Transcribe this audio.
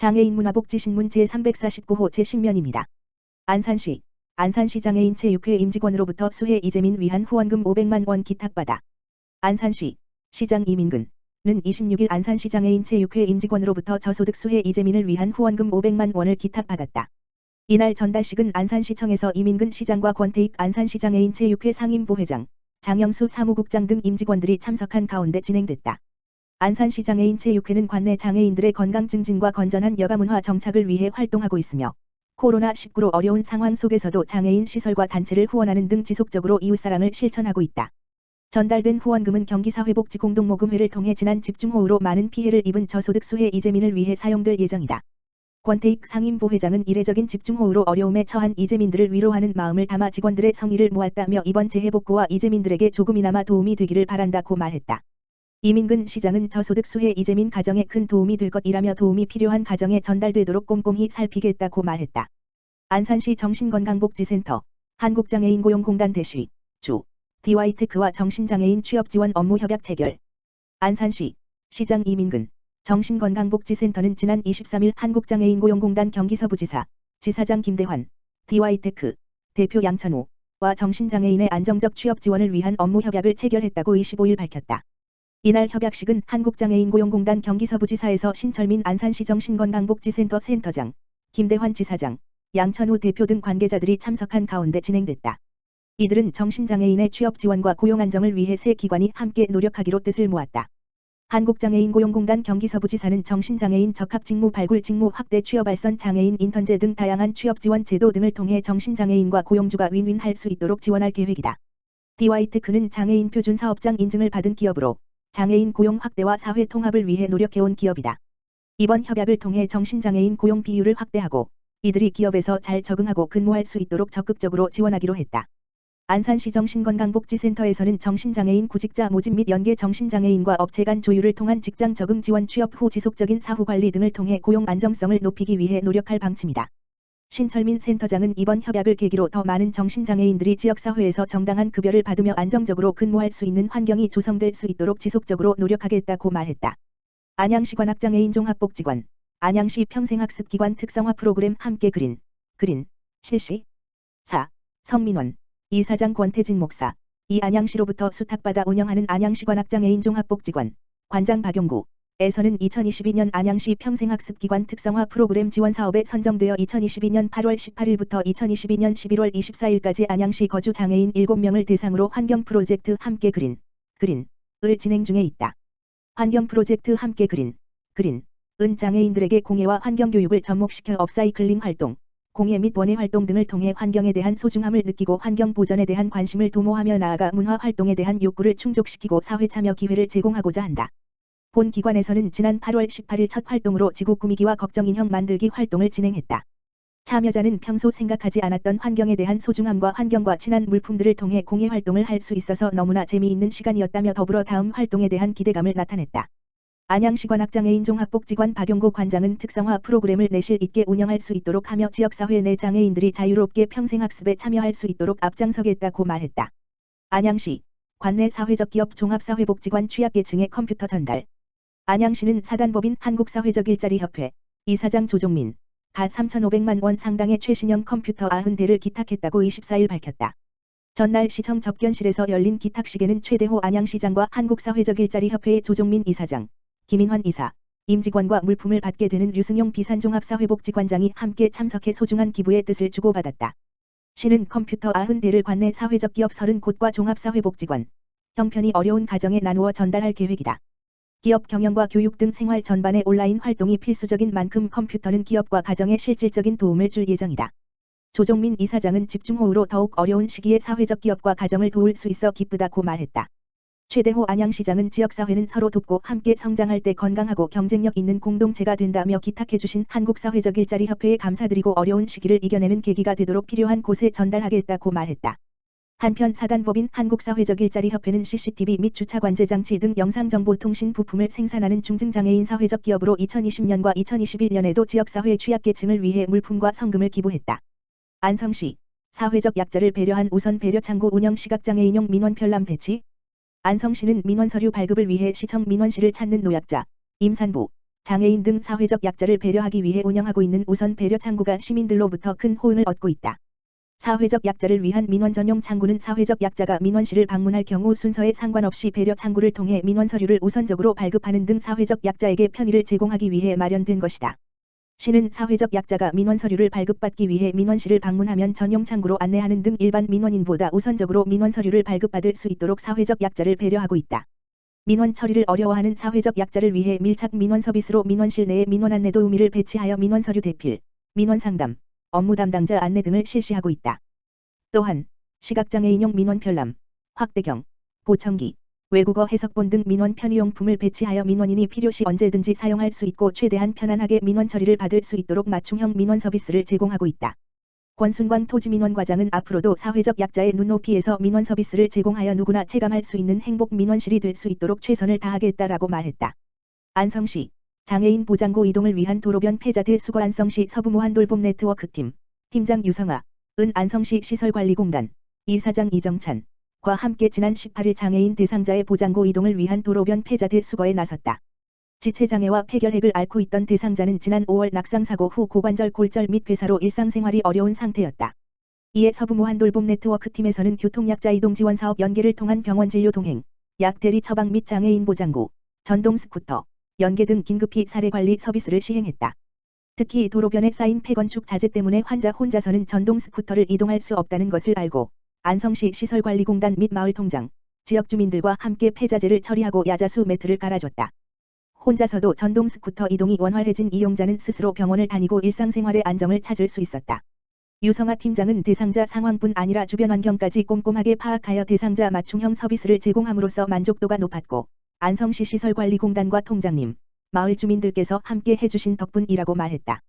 장애인 문화복지신문 제349호 제10면입니다. 안산시 안산시 장애인 체육회 임직원으로부터 수해 이재민 위한 후원금 500만 원 기탁받아 안산시 시장 이민근은 26일 안산시 장애인 체육회 임직원으로부터 저소득 수해 이재민을 위한 후원금 500만 원을 기탁받았다. 이날 전달식은 안산시청에서 이민근 시장과 권태익 안산시 장애인 체육회 상임부회장, 장영수 사무국장 등 임직원들이 참석한 가운데 진행됐다. 안산시 장애인 체육회는 관내 장애인들의 건강 증진과 건전한 여가문화 정착을 위해 활동하고 있으며 코로나19로 어려운 상황 속에서도 장애인 시설과 단체를 후원하는 등 지속적으로 이웃사랑을 실천하고 있다. 전달된 후원금은 경기사회복지공동모금회를 통해 지난 집중호우로 많은 피해를 입은 저소득 수해 이재민을 위해 사용될 예정이다. 권태익 상임부회장은 이례적인 집중호우로 어려움에 처한 이재민들을 위로하는 마음을 담아 직원들의 성의를 모았다며 이번 재해복구와 이재민들에게 조금이나마 도움이 되기를 바란다고 말했다. 이민근 시장은 저소득 수혜 이재민 가정에 큰 도움이 될 것이라며 도움이 필요한 가정에 전달되도록 꼼꼼히 살피겠다고 말했다. 안산시 정신건강복지센터 한국장애인고용공단 대시 주 디와이테크와 정신장애인 취업지원 업무 협약 체결 안산시 시장 이민근 정신건강복지센터는 지난 23일 한국장애인고용공단 경기서부지사 지사장 김대환 디와이테크 대표 양천우와 정신장애인의 안정적 취업 지원을 위한 업무 협약을 체결했다고 25일 밝혔다. 이날 협약식은 한국장애인 고용공단 경기서부지사에서 신철민 안산시 정 신건강복지센터 센터장, 김대환 지사장, 양천우 대표 등 관계자들이 참석한 가운데 진행됐다. 이들은 정신장애인의 취업 지원과 고용 안정을 위해 세 기관이 함께 노력하기로 뜻을 모았다. 한국장애인 고용공단 경기서부지사는 정신장애인 적합직무 발굴 직무 확대 취업알선 장애인 인턴제 등 다양한 취업 지원 제도 등을 통해 정신장애인과 고용주가 윈윈할 수 있도록 지원할 계획이다. 디와이테크는 장애인 표준 사업장 인증을 받은 기업으로 장애인 고용 확대와 사회 통합을 위해 노력해온 기업이다. 이번 협약을 통해 정신장애인 고용 비율을 확대하고 이들이 기업에서 잘 적응하고 근무할 수 있도록 적극적으로 지원하기로 했다. 안산시 정신건강복지센터에서는 정신장애인 구직자 모집 및 연계 정신장애인과 업체 간 조율을 통한 직장 적응 지원 취업 후 지속적인 사후 관리 등을 통해 고용 안정성을 높이기 위해 노력할 방침이다. 신철민 센터장은 이번 협약을 계기로 더 많은 정신장애인들이 지역사회에서 정당한 급여를 받으며 안정적으로 근무할 수 있는 환경이 조성될 수 있도록 지속적으로 노력하겠다고 말했다. 안양시 관악장애인 종합복지관, 안양시 평생학습기관 특성화 프로그램 함께 그린, 그린, 실시, 4. 성민원, 이사장 권태진 목사, 이 안양시로부터 수탁받아 운영하는 안양시 관악장애인 종합복지관, 관장 박용구, 에서는 2022년 안양시 평생학습기관 특성화 프로그램 지원 사업에 선정되어 2022년 8월 18일부터 2022년 11월 24일까지 안양시 거주 장애인 7명을 대상으로 환경 프로젝트 함께 그린, 그린, 을 진행 중에 있다. 환경 프로젝트 함께 그린, 그린, 은 장애인들에게 공예와 환경 교육을 접목시켜 업사이클링 활동, 공예 및 원예 활동 등을 통해 환경에 대한 소중함을 느끼고 환경 보전에 대한 관심을 도모하며 나아가 문화 활동에 대한 욕구를 충족시키고 사회 참여 기회를 제공하고자 한다. 본 기관에서는 지난 8월 18일 첫 활동으로 지구 꾸미기와 걱정인형 만들기 활동을 진행했다. 참여자는 평소 생각하지 않았던 환경에 대한 소중함과 환경과 친한 물품들을 통해 공예 활동을 할 수 있어서 너무나 재미있는 시간이었다며 더불어 다음 활동에 대한 기대감을 나타냈다. 안양시관악장애인 종합복지관 박용구 관장은 특성화 프로그램을 내실 있게 운영할 수 있도록 하며 지역사회 내 장애인들이 자유롭게 평생학습에 참여할 수 있도록 앞장서겠다고 말했다. 안양시 관내 사회적 기업 종합사회복지관 취약계층의 컴퓨터 전달 안양시는 사단법인 한국사회적 일자리 협회 이사장 조종민 가 3,500만 원 상당의 최신형 컴퓨터 90대를 기탁했다고 24일 밝혔다. 전날 시청 접견실에서 열린 기탁식에는 최대호 안양시장과 한국사회적 일자리 협회의 조종민 이사장, 김인환 이사, 임직원과 물품을 받게 되는 류승용 비산종합사회복지관장이 함께 참석해 소중한 기부의 뜻을 주고받았다. 시는 컴퓨터 90대를 관내 사회적 기업 30곳과 종합사회복지관, 형편이 어려운 가정에 나누어 전달할 계획이다. 기업 경영과 교육 등 생활 전반의 온라인 활동이 필수적인 만큼 컴퓨터는 기업과 가정에 실질적인 도움을 줄 예정이다. 조종민 이사장은 집중호우로 더욱 어려운 시기에 사회적 기업과 가정을 도울 수 있어 기쁘다고 말했다. 최대호 안양시장은 지역사회는 서로 돕고 함께 성장할 때 건강하고 경쟁력 있는 공동체가 된다며 기탁해주신 한국사회적 일자리 협회에 감사드리고 어려운 시기를 이겨내는 계기가 되도록 필요한 곳에 전달하겠다고 말했다. 한편 사단법인 한국사회적 일자리 협회는 CCTV 및 주차 관제 장치 등 영상 정보 통신 부품을 생산하는 중증 장애인 사회적 기업으로 2020년과 2021년에도 지역 사회 취약계층을 위해 물품과 성금을 기부했다. 안성시 사회적 약자를 배려한 우선 배려 창구 운영 시각장애인용 민원 편람 배치 안성시는 민원 서류 발급을 위해 시청 민원실을 찾는 노약자, 임산부, 장애인 등 사회적 약자를 배려하기 위해 운영하고 있는 우선 배려 창구가 시민들로부터 큰 호응을 얻고 있다. 사회적 약자를 위한 민원 전용 창구는 사회적 약자가 민원실을 방문할 경우 순서에 상관없이 배려 창구를 통해 민원 서류를 우선적으로 발급하는 등 사회적 약자에게 편의를 제공하기 위해 마련된 것이다. 시는 사회적 약자가 민원 서류를 발급받기 위해 민원실을 방문하면 전용 창구로 안내하는 등 일반 민원인보다 우선적으로 민원 서류를 발급받을 수 있도록 사회적 약자를 배려하고 있다. 민원 처리를 어려워하는 사회적 약자를 위해 밀착 민원 서비스로 민원실 내에 민원 안내 도우미를 배치하여 민원 서류 대필, 민원 상담, 업무 담당자 안내 등을 실시하고 있다. 또한 시각장애인용 민원 편람, 확대경, 보청기, 외국어 해석본 등 민원 편의용품을 배치하여 민원인이 필요시 언제든지 사용할 수 있고 최대한 편안하게 민원 처리를 받을 수 있도록 맞춤형 민원 서비스를 제공하고 있다. 권순광 토지민원과장은 앞으로도 사회적 약자의 눈높이에서 민원 서비스를 제공하여 누구나 체감할 수 있는 행복 민원실이 될 수 있도록 최선을 다하겠다라고 말했다. 안성시 장애인 보장고 이동을 위한 도로변 폐자대 수거 안성시 서부무한 돌봄 네트워크팀 팀장 유성아 은 안성시 시설관리공단 이사장 이정찬 과 함께 지난 18일 장애인 대상자의 보장고 이동을 위한 도로변 폐자대 수거에 나섰다. 지체장애와 폐결핵을 앓고 있던 대상자는 지난 5월 낙상사고 후 고관절 골절 및 괴사로 일상생활이 어려운 상태였다. 이에 서부무한 돌봄 네트워크팀에서는 교통약자 이동 지원 사업 연계를 통한 병원 진료 동행, 약 대리 처방 및 장애인 보장고, 전동 스쿠터, 연계 등 긴급히 사례 관리 서비스를 시행했다. 특히 도로변에 쌓인 폐건축 자재 때문에 환자 혼자서는 전동 스쿠터를 이동할 수 없다는 것을 알고 안성시 시설관리공단 및 마을통장, 지역 주민들과 함께 폐자재를 처리하고 야자수 매트를 깔아줬다. 혼자서도 전동 스쿠터 이동이 원활해진 이용자는 스스로 병원을 다니고 일상생활의 안정을 찾을 수 있었다. 유성아 팀장은 대상자 상황뿐 아니라 주변 환경까지 꼼꼼하게 파악하여 대상자 맞춤형 서비스를 제공함으로써 만족도가 높았고 안성시 시설관리공단과 통장님, 마을 주민들께서 함께 해주신 덕분이라고 말했다.